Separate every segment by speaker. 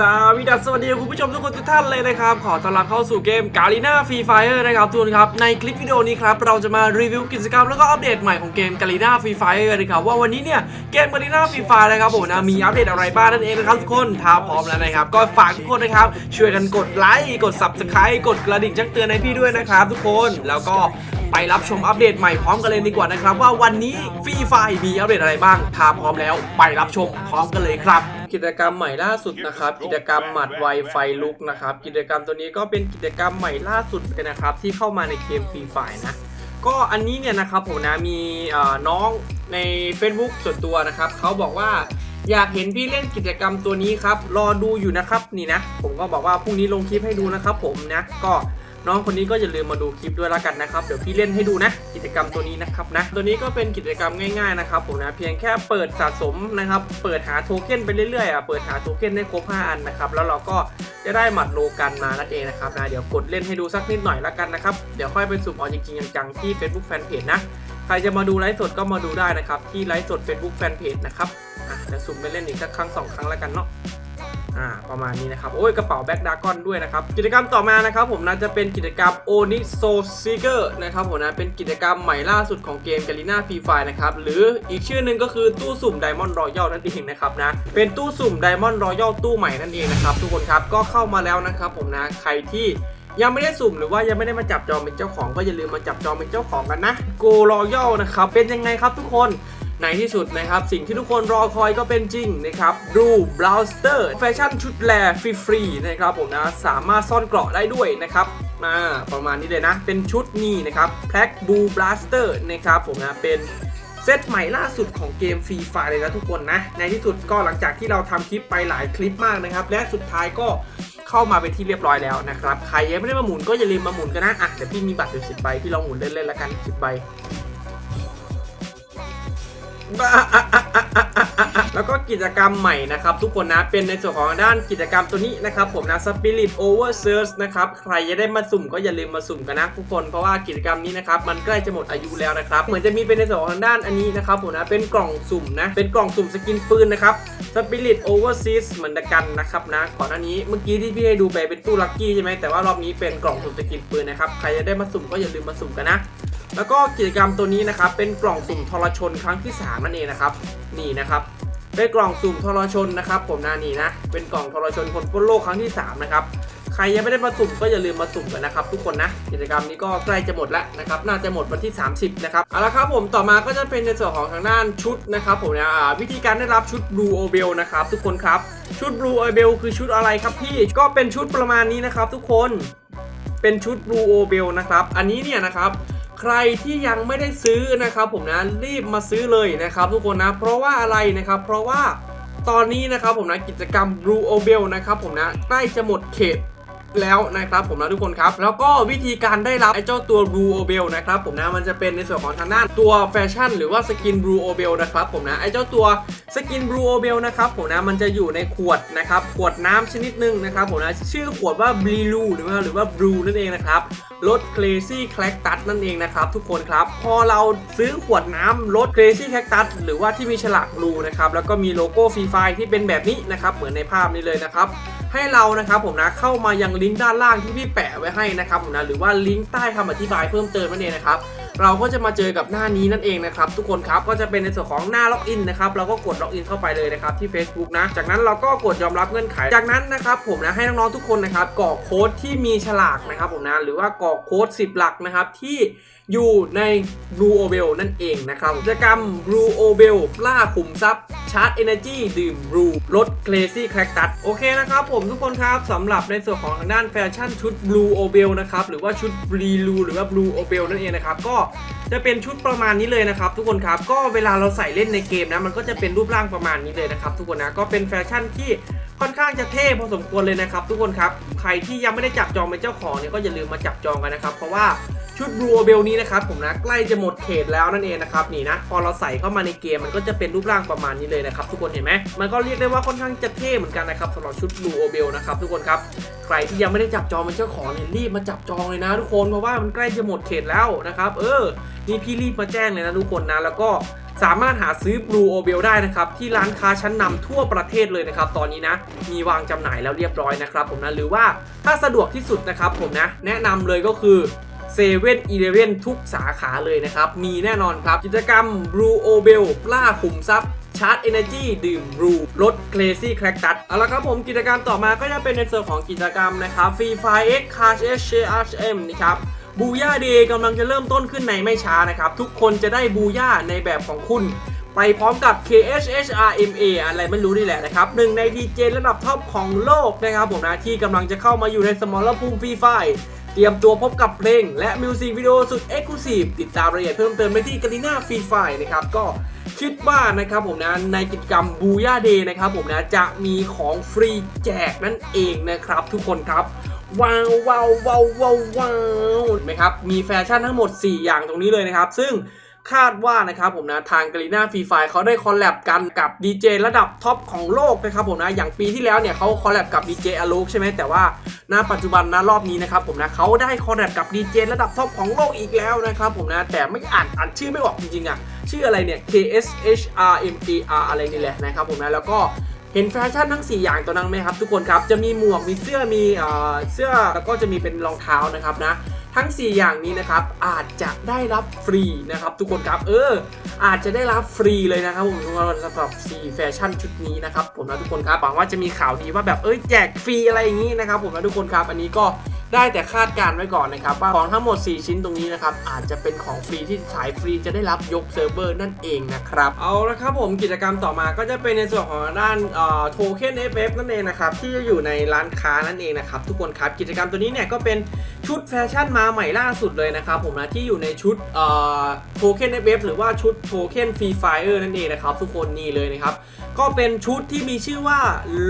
Speaker 1: สวัสดีสวัสดีคุณผู้ชมทุกคนทุกท่านเลยนะครับ ขอต้อนรับเข้าสู่เกม g a r i n a Free Fire นะครับทุกคนครับ ในคลิปวิดีโอนี้ครับ เราจะมารีวิวกิจกรรมแล้วก็อัปเดตใหม่ของเกม g a r i n a Free Fire นะครับว่าวันนี้เนี่ย เกม g a r i n a Free Fire นะครับผมนะมีอัปเดตอะไรบ้างนั่นเองนะครับทุกคนถ้าพร้อมแล้วนะครับ ก็ฝากทุกคนนะครับ ช่วยกันกดไลค์กด Subscribe กดกระดิ่งแจ้งเตือนให้พี่ด้วยนะครับทุกคนแล้วก็ ไปรับชมอัปเดตใหม่พร้อมกันเลยดีกว่านะครับ ว่าวันนี้ฟรีไฟมีอัปเดตอะไรบ้าง ถ้าพร้อมแล้วไปรับชมพร้อมกันเลยครับกิจกรรมใหม่ล่าสุดนะครับ กิจกรรมหมัดไวไฟลุกนะครับ กิจกรรมตัวนี้ก็เป็นกิจกรรมใหม่ล่าสุดเลยนะครับ ที่เข้ามาในเกมฟรีไฟนะก็อันนี้เนี่ยนะครับผมนะมีน้องใน Facebook ส่วนตัวนะครับเขาบอกว่าอยากเห็นพี่เล่นกิจกรรมตัวนี้ครับ รอดูอยู่นะครับนี่นะ ผมก็บอกว่าพรุ่งนี้ลงคลิปให้ดูนะครับผมนะ ก็ น้องคนนี้ก็อย่าลืมมาดูคลิปด้วยละกันนะครับ เดี๋ยวพี่เล่นให้ดูนะ กิจกรรมตัวนี้นะครับนะ ตัวนี้ก็เป็นกิจกรรมง่ายๆนะครับผมนะ เพียงแค่เปิดสะสมนะครับ เปิดหาโทเค็นไปเรื่อยๆอะ เปิดหาโทเค็นได้ครบ 5 อันนะครับ แล้วเราก็จะได้หมัดโลกันมานั่นเองนะครับนะ เดี๋ยวกดเล่นให้ดูสักนิดหน่อยละกันนะครับ เดี๋ยวค่อยไปสุ่มเอาจริงๆจังๆที่ Facebook Fanpage นะ ใครจะมาดูไลฟ์สดก็มาดูได้นะครับที่ไลฟ์สด Facebook Fanpage นะครับอะเดี๋ยวสุ่มไปเล่นอีกสักครั้งสองครั้งแล้วกันเนาะ อ่าประมาณนี้นะครับ โอ้ยกระเป๋าแบ็กดากอนด้วยนะครับ กิจกรรมต่อมานะครับผมนะจะเป็นกิจกรรม o n i s o Seeker นะครับผมนะเป็นกิจกรรมใหม่ล่าสุดของเกม g a l i n a Free Fire นะครับหรืออีกชื่อนึงก็คือตู้สุ่ม Diamond Royal นั่นเองนะครับนะเป็นตู้สุ่ม Diamond Royal ตู้ใหม่นั่นเองนะครับทุกคนครับก็เข้ามาแล้วนะครับผมนะใครที่ยังไม่ได้สุ่มหรือว่ายังไม่ได้มาจับจองเป็นเจ้าของ ก็อย่าลืมมาจับจองเป็นเจ้าของกันนะ Go Royal นะครับเป็นยังไงครับทุกคน ในที่สุดนะครับ สิ่งที่ทุกคนรอคอยก็เป็นจริงนะครับดูบลาสเตอร์แฟชั่นชุดแลฟรีๆนะครับผมนะสามารถซ่อนเกราะได้ด้วยนะครับมาประมาณนี้เลยนะ เป็นชุดนี้นะครับแพ็กบูบลาสเตอร์นะครับผมนะเป็นเซตใหม่ล่าสุดของเกมฟรีไฟเลยนะทุกคนนะ ในที่สุดก็หลังจากที่เราทำคลิปไปหลายคลิปมากนะครับ และสุดท้ายก็เข้ามาเป็นที่เรียบร้อยแล้วนะครับ ใครยังไม่ได้มาหมุนก็อย่าลืมมาหมุนกันนะอะเดี๋ยวพี่มีบัตรอยู่สิบใบพี่ลองหมุนเล่นๆแล้วกันสิบใบ แล้วก็กิจกรรมใหม่นะครับ ทุกคนนะเป็นในส่วนของด้านกิจกรรมตัวนี้นะครับ ผมนะ Spirit Over Search นะครับ ใครจะได้มาสุ่มก็อย่าลืมมาสุ่มกันนะทุกคนเพราะว่ากิจกรรมนี้นะครับมันใกล้จะหมดอายุแล้วนะครับ เหมือนจะมีเป็นในส่วนของด้านอันนี้นะครับผมนะเป็นกล่องสุ่มนะเป็นกล่องสุ่มสกินปืนนะครับ Spirit Over Search เหมือนกันนะครับนะก่อนหน้านี้เมื่อกี้ที่พี่ให้ดูไปเป็นตู้ลัคกี้ใช่ไหมแต่ว่ารอบนี้เป็นกล่องสุ่มสกินปืนนะครับใครจะได้มาสุ่มก็อย่าลืมมาสุ่มกันนะ แล้วก็กิจกรรมตัวนี้นะครับเป็นกล่องสุ่มทรชนครั้งที่ 3 นั่นเองนะครับ นี่นะครับเป็นกล่องสุ่มทรชนนะครับ ผมนานี่นะ เป็นกล่องทรชนคนพ้นโลกครั้งที่ 3 นะครับ ใครยังไม่ได้มาสุ่มก็อย่าลืมมาสุ่มกันนะครับ ทุกคนนะ กิจกรรมนี้ก็ใกล้จะหมดแล้วนะครับ น่าจะหมดวันที่ 30 นะครับ เอาละครับผมต่อมาก็จะเป็นในส่วนของทางด้านชุดนะครับ ผมนะอ่าวิธีการได้รับชุด Blue o b e l นะครับทุกคนครับ ชุด Blue o b e l คือชุดอะไรครับพี่ ก็เป็นชุดประมาณนี้นะครับ ทุกคน เป็นชุด Blue o b e l นะครับ อันนี้เนี่ยนะครับ ใครที่ยังไม่ได้ซื้อนะครับ ผมนะรีบมาซื้อเลยนะครับ ทุกคนนะเพราะว่าอะไรนะครับ เพราะว่าตอนนี้นะครับผมนะกิจกรรม Blue o b e l นะครับผมนะใกล้จะหมดเขต แล้วนะครับผมนะทุกคนครับแล้วก็วิธีการได้รับไอ้เจ้าตัว Blue o b e l นะครับผมนะมันจะเป็นในส่วนของทางด้านตัวแฟชั่น หรือว่าสกิน Blue o b e l นะครับผมนะไอ้เจ้าตัวสกิน Blue o b e l นะครับผมนะมันจะอยู่ในขวดนะครับขวดน้ำชนิดหนึ่งนะครับผมนะชื่อขวดว่า Blue หรือว่าหรือว่า Blue นั่นเองนะครับรถ Crazy Cactus นั่นเองนะครับทุกคนครับพอเราซื้อขวดน้ำรถ Crazy Cactus หรือว่าที่มีฉลาก Blue นะครับแล้วก็มีโลโก้ฟรีไฟที่เป็นแบบนี้นะครับเหมือนในภาพนี้เลยนะครับ ให้เรานะครับผมนะเข้ามายังลิงก์ด้านล่างที่พี่แปะไว้ให้นะครับผมนะหรือว่าลิงก์ใต้คำอธิบายเพิ่มเติมนั่นเองนะครับเราก็จะมาเจอกับหน้านี้นั่นเองนะครับทุกคนครับก็จะเป็นในส่วนของหน้าล็อกอินนะครับเราก็กดล็อกอินเข้าไปเลยนะครับที่ Facebook นะ จากนั้นเราก็กดยอมรับเงื่อนไข จากนั้นนะครับผมนะให้น้องๆทุกคนนะครับกรอกโค้ดที่มีฉลากนะครับผมนะหรือว่ากรอกโค้ด 10 หลักนะครับที่อยู่ใน Blue o b e l นั่นเองนะครับกิจกรรม Blue o b e l ล่าขุมทรัพย์ ชาร์จ Energy ดื่ม Blue ลด Crazy Cactus โอเคนะครับผมทุกคนครับสำหรับในส่วนของทางด้านแฟชั่นชุด Blue o b e l นะครับหรือว่าชุด Blue หรือว่า Blue o b e l นั่นเองนะครับก็จะเป็นชุดประมาณนี้เลยนะครับทุกคนครับก็เวลาเราใส่เล่นในเกมนะมันก็จะเป็นรูปร่างประมาณนี้เลยนะครับทุกคนนะก็เป็นแฟชั่นที่ค่อนข้างจะเท่พอสมควรเลยนะครับทุกคนครับใครที่ยังไม่ได้จับจองเป็นเจ้าของเนี่ยก็อย่าลืมมาจับจองกันนะครับเพราะว่า ชุดบลูเบลนี้นะครับผมนะใกล้จะหมดเขตแล้วนั่นเองนะครับนี่นะพอเราใส่เข้ามาในเกมมันก็จะเป็นรูปร่างประมาณนี้เลยนะครับทุกคนเห็นไหมมันก็เรียกได้ว่าค่อนข้างจะเท่เหมือนกันนะครับสำหรับชุดบลูเบลนะครับทุกคนครับใครที่ยังไม่ได้จับจองเป็นเจ้าของเนี่ยรีบมาจับจองเลยนะทุกคนเพราะว่ามันใกล้จะหมดเขตแล้วนะครับเออนี่พี่รีบมาแจ้งเลยนะทุกคนนะแล้วก็สามารถหาซื้อ Blue o b e l ได้นะครับ ที่ร้านค้าชั้นนำทั่วประเทศเลยนะครับ ตอนนี้นะ มีวางจำหน่ายแล้วเรียบร้อยนะครับผมนะ หรือว่าถ้าสะดวกที่สุดนะครับผมนะ แนะนำเลยก็คือ เซเว่นอีเลเว่นทุกสาขาเลยนะครับ มีแน่นอนครับ กิจกรรม Blue o b e l ล่าขุมทรัพย์ชาร์จ Energy ดื่ม Blue ลด Crazy Cactus เอาละครับผมกิจกรรมต่อมาก็จะเป็นในส่วนของกิจกรรมนะครับ Free Fire X Cash S HM นะครับบูย่าเดย์กำลังจะเริ่มต้นขึ้นในไม่ช้านะครับ ทุกคนจะได้บูย่าในแบบของคุณ ไปพร้อมกับ KHHRMA อะไรไม่รู้นี่แหละนะครับหนึ่งในดีเจระดับท็อปของโลกนะครับผมนะที่กำลังจะเข้ามาอยู่ในสมรภูมิฟรีไฟ เตรียมตัวพบกับเพลง และมิวสิกวิดีโอสุดเอ็กซ์คลูซีฟติดตามรายละเอียดเพิ่มเติมได้ที่กาลิน่าฟรีไฟนะครับก็คิดว่านะครับผมนะในกิจกรรมบูย่าเดย์นะครับผมนะจะมีของฟรีแจกนั่นเองนะครับทุกคนครับว้าวว้าวว้าวว้าวว้าวเห็นไหมครับมีแฟชั่นทั้งหมด 4 อย่างตรงนี้เลยนะครับ ซึ่งคาดว่านะครับผมนะทางก a ลีนาฟรีไฟเขาได้คอลแลบกันกับดีเจระดับท็อปของโลกนะครับผมนะอย่างปีที่แล้วเนี่ยเขาคอลแลบกับดีเจอลูกใช่ไหมแต่ว่า ณปัจจุบันนะรอบนี้นะครับผมนะเขาได้คอลแลบกับดีเจระดับท็อปของโลกอีกแล้วนะครับผมนะแต่ไม่อ่านอ่านชื่อไม่ออกจริงๆอะชื่ออะไรเนี่ย K S H R M A R อะไรนี่แหละนะครับผมนะแล้วก็เห็นแฟชั่นทั้ง 4 อย่างตัวนั้นไหมครับทุกคนครับ จะมีหมวกมีเสื้อมีเอ่อเสื้อแล้วก็จะมีเป็นรองเท้านะครับนะ ทั้ง 4 อย่างนี้นะครับอาจจะได้รับฟรีนะครับทุกคนครับเออ อาจจะได้รับฟรีเลยนะครับผมสำหรับ4แฟชั่นชุดนี้นะครับผมนะทุกคนครับหวังว่าจะมีข่าวดีว่าแบบเอ้ยแจกฟรีอะไรอย่างนี้นะครับผมนะทุกคนครับอันนี้ก็ ได้แต่คาดการณ์ไว้ก่อนนะครับว่าของทั้งหมด 4 ชิ้นตรงนี้นะครับอาจจะเป็นของฟรีที่สายฟรีจะได้รับยกเซิร์ฟเวอร์นั่นเองนะครับเอาละครับผมกิจกรรมต่อมาก็จะเป็นในส่วนของด้านโทเค็น FF นั่นเองนะครับที่จะอยู่ในร้านค้านั่นเองนะครับทุกคนครับกิจกรรมตัวนี้เนี่ยก็เป็นชุดแฟชั่นมาใหม่ล่าสุดเลยนะครับผมนะที่อยู่ในชุดโทเค็น FF หรือว่าชุดโทเค็นฟรีไฟเออร์นั่นเองนะครับทุกคนนี่เลยนะครับ ก็เป็นชุดที่มีชื่อว่า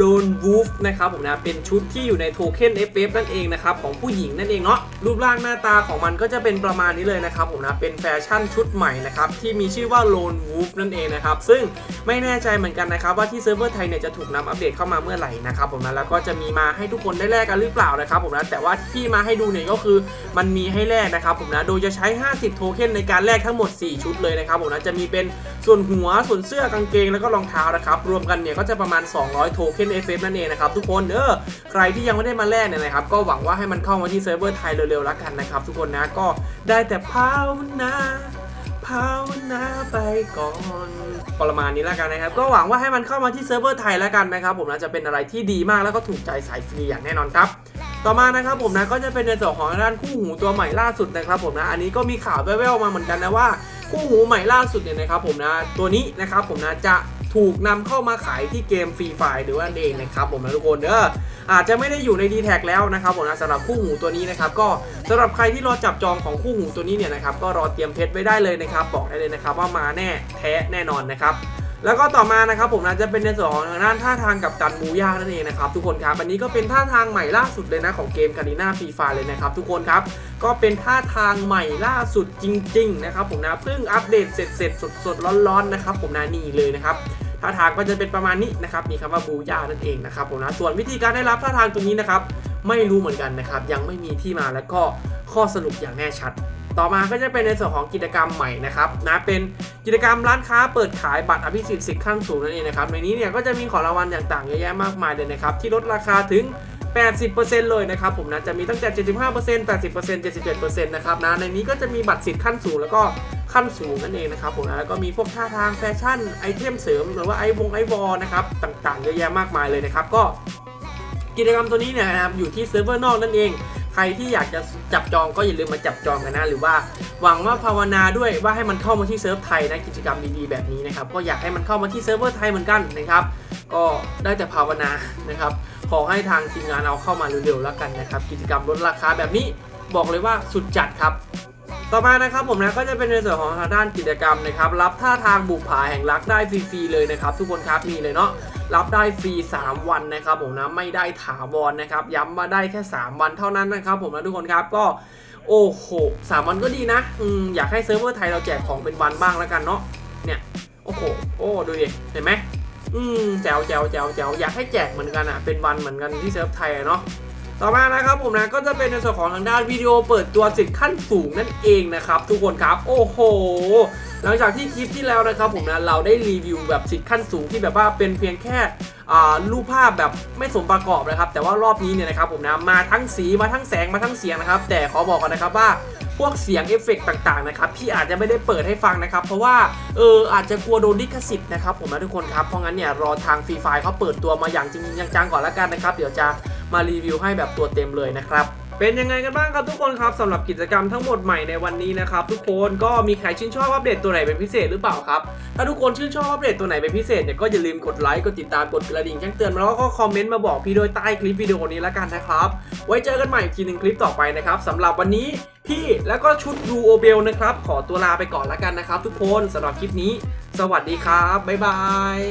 Speaker 1: Lone Wolf นะครับผมนะ เป็นชุดที่อยู่ในโทเค็น FF นั่นเองนะครับ ของผู้หญิงนั่นเองเนาะ รูปร่างหน้าตาของมันก็จะเป็นประมาณนี้เลยนะครับผมนะ เป็นแฟชั่นชุดใหม่นะครับ ที่มีชื่อว่า Lone Wolf นั่นเองนะครับ ซึ่งไม่แน่ใจเหมือนกันนะครับ ว่าที่เซิร์ฟเวอร์ไทยเนี่ยจะถูกนำอัปเดตเข้ามาเมื่อไหร่นะครับผมนะ แล้วก็จะมีมาให้ทุกคนได้แลกกันหรือเปล่านะครับผมนะ แต่ว่าที่มาให้ดูเนี่ยก็คือมันมีให้แลกนะครับผมนะ โดยจะใช้ 50 โทเค็นในการแลกทั้งหมด 4 ชุดเลยนะครับผมนะ จะมีเป็นส่วนหัวส่วนเสื้อกางเกงแล้วก็รองเท้านะครับรวมกันเนี่ยก็จะประมาณ 200 โทเค็น FF นั่นเองนะครับทุกคนเออใครที่ยังไม่ได้มาแลกเนี่ยนะครับก็หวังว่าให้มันเข้ามาที่เซิร์ฟเวอร์ไทยเร็วๆแล้วกันนะครับทุกคนนะก็ได้แต่ภาวนาภาวนาไปก่อนประมาณนี้แล้วกันนะครับ ก็หวังว่าให้มันเข้ามาที่เซิร์ฟเวอร์ไทยแล้วกันนะครับ ผมนะจะเป็นอะไรที่ดีมากแล้วก็ถูกใจสายฟรีอย่างแน่นอนครับ ต่อมานะครับผมนะก็จะเป็นในส่วนของด้านคู่หูตัวใหม่ล่าสุดนะครับ ผมนะอันนี้ก็มีข่าวแว่วๆมาเหมือนกันนะว่า คู่หูใหม่ล่าสุดเนี่ยนะครับผมนะตัวนี้นะครับผมนะจะถูกนำเข้ามาขายที่เกมฟรีไฟหรือว่านเองนะครับผมนะทุกคนเด้ออาจจะไม่ได้อยู่ใน d t แทแล้วนะครับผมนะสำหรับคู่หูตัวนี้นะครับก็สำหรับใครที่รอจับจองของคู่หูตัวนี้เนี่ยนะครับก็รอเตรียมเพชรไว้ได้เลยนะครับบอกได้เลยนะครับว่ามาแน่แท้แน่นอนนะครับ แล้วก็ต่อมานะครับผมนะจะเป็นในส่วนของทางด้านท่าทางกับตันมูย่านั่นเองนะครับทุกคนครับอันนี้ก็เป็นท่าทางใหม่ล่าสุดเลยนะของเกมคาริน่าฟรีไฟเลยนะครับทุกคนครับก็เป็นท่าทางใหม่ล่าสุดจริง ๆ นะครับผมนะเพิ่งอัปเดตเสร็จเสร็จสดๆร้อนๆนะครับผมนะนี่เลยนะครับท่าทางก็จะเป็นประมาณนี้นะครับมีคำว่าบูย่านั่นเองนะครับผมนะส่วนวิธีการได้รับท่าทางตรงนี้นะครับไม่รู้เหมือนกันนะครับยังไม่มีที่มาและก็ข้อสรุปอย่างแน่ชัด ต่อมาก็จะเป็นในส่วนของกิจกรรมใหม่นะครับนะเป็นกิจกรรมร้านค้าเปิดขายบัตรอภิสิทธิ์สิทธิ์ขั้นสูงนั่นเองนะครับในนี้เนี่ยก็จะมีของรางวัลต่างๆเยอะแยะมากมายเลยนะครับที่ลดราคาถึง 80%เลยนะครับผมนะจะมีตั้งแต่ 75% 80% 77%นะครับนะในนี้ก็จะมีบัตรสิทธิ์ขั้นสูงแล้วก็ขั้นสูงนั่นเองนะครับผมนะแล้วก็มีพวกท่าทางแฟชั่นไอเทมเสริมหรือว่าไอวงไอวอลนะครับต่างๆเยอะแยะมากมายเลยนะครับก็กิจกรรมตัวนี้เนี่ยนะครับอยู่ที่เซิร์ฟเวอร์นอกนั่นเอง ใครที่อยากจะจับจองก็อย่าลืมมาจับจองกันนะ หรือว่าหวังว่าภาวนาด้วยว่าให้มันเข้ามาที่เซิร์ฟไทยนะกิจกรรมดีๆแบบนี้นะครับก็อยากให้มันเข้ามาที่เซิร์ฟเวอร์ไทยเหมือนกันนะครับก็ได้แต่ภาวนานะครับขอให้ทางทีมงานเอาเข้ามาเร็วๆแล้วกันนะครับกิจกรรมลดราคาแบบนี้บอกเลยว่าสุดจัดครับ ต่อมานะครับผมนะก็จะเป็นในส่วนของทางด้านกิจกรรมนะครับรับท่าทางบุกผาแห่งรักได้ฟรีๆเลยนะครับทุกคนครับนี่เลยเนาะรับได้ฟรี 3 วันนะครับผมนะไม่ได้ถาวรนะครับย้ำว่าได้แค่ 3 วันเท่านั้นนะครับผมนะทุกคนครับก็โอ้โหสามวันก็ดีนะอืมอยากให้เซิร์ฟเวอร์ไทยเราแจกของเป็นวันบ้างแล้วกันเนาะเนี่ยโอ้โหโอ้ดูดิเห็นไหมอืมแจวแจวแจวแจวอยากให้แจกเหมือนกันอะเป็นวันเหมือนกันที่เซิร์ฟไทยเนาะ ต่อมานะครับผมนะก็จะเป็นในส่วนของทางด้านวิดีโอเปิดตัวสิทธิ์ขั้นสูงนั่นเองนะครับทุกคนครับโอ้โหหลังจากที่คลิปที่แล้วนะครับผมนะเราได้รีวิวแบบสิทธิ์ขั้นสูงที่แบบว่าเป็นเพียงแค่รูปภาพแบบไม่สมประกอบนะครับ แต่ว่ารอบนี้เนี่ยนะครับผมนะมาทั้งสีมาทั้งแสงมาทั้งเสียงนะครับ แต่ขอบอกกันนะครับว่าพวกเสียงเอฟเฟกต์ต่างๆนะครับพี่อาจจะไม่ได้เปิดให้ฟังนะครับ เพราะว่าเอออาจจะกลัวโดนลิขสิทธิ์นะครับผมนะทุกคนครับเพราะงั้นเนี่ยรอทางฟรีไฟเขาเปิดตัวมาอย่างจริงจังๆก่อนแล้วกันนะครับ เดี๋ยวจะ มารีวิวให้แบบตัวเต็มเลยนะครับเป็นยังไงกันบ้างครับทุกคนครับสำหรับกิจกรรมทั้งหมดใหม่ในวันนี้นะครับทุกคนก็มีใครชื่นชอบอัปเดตตัวไหนเป็นพิเศษหรือเปล่าครับถ้าทุกคนชื่นชอบอัปเดตตัวไหนเป็นพิเศษเนี่ยก็อย่าลืมกดไลค์กดติดตามกดกระดิ่งแจ้งเตือนแล้วก็คอมเมนต์มาบอกพี่โดยใต้คลิปวิดีโอนี้แล้วกันนะครับ ไว้เจอกันใหม่อีกทีหนึ่งคลิปต่อไปนะครับสำหรับวันนี้พี่แล้วก็ชุดดูโอเบลนะครับขอตัวลาไปก่อนแล้วกันนะครับ ทุกคนสำหรับคลิปนี้ สวัสดีครับบ๊ายบาย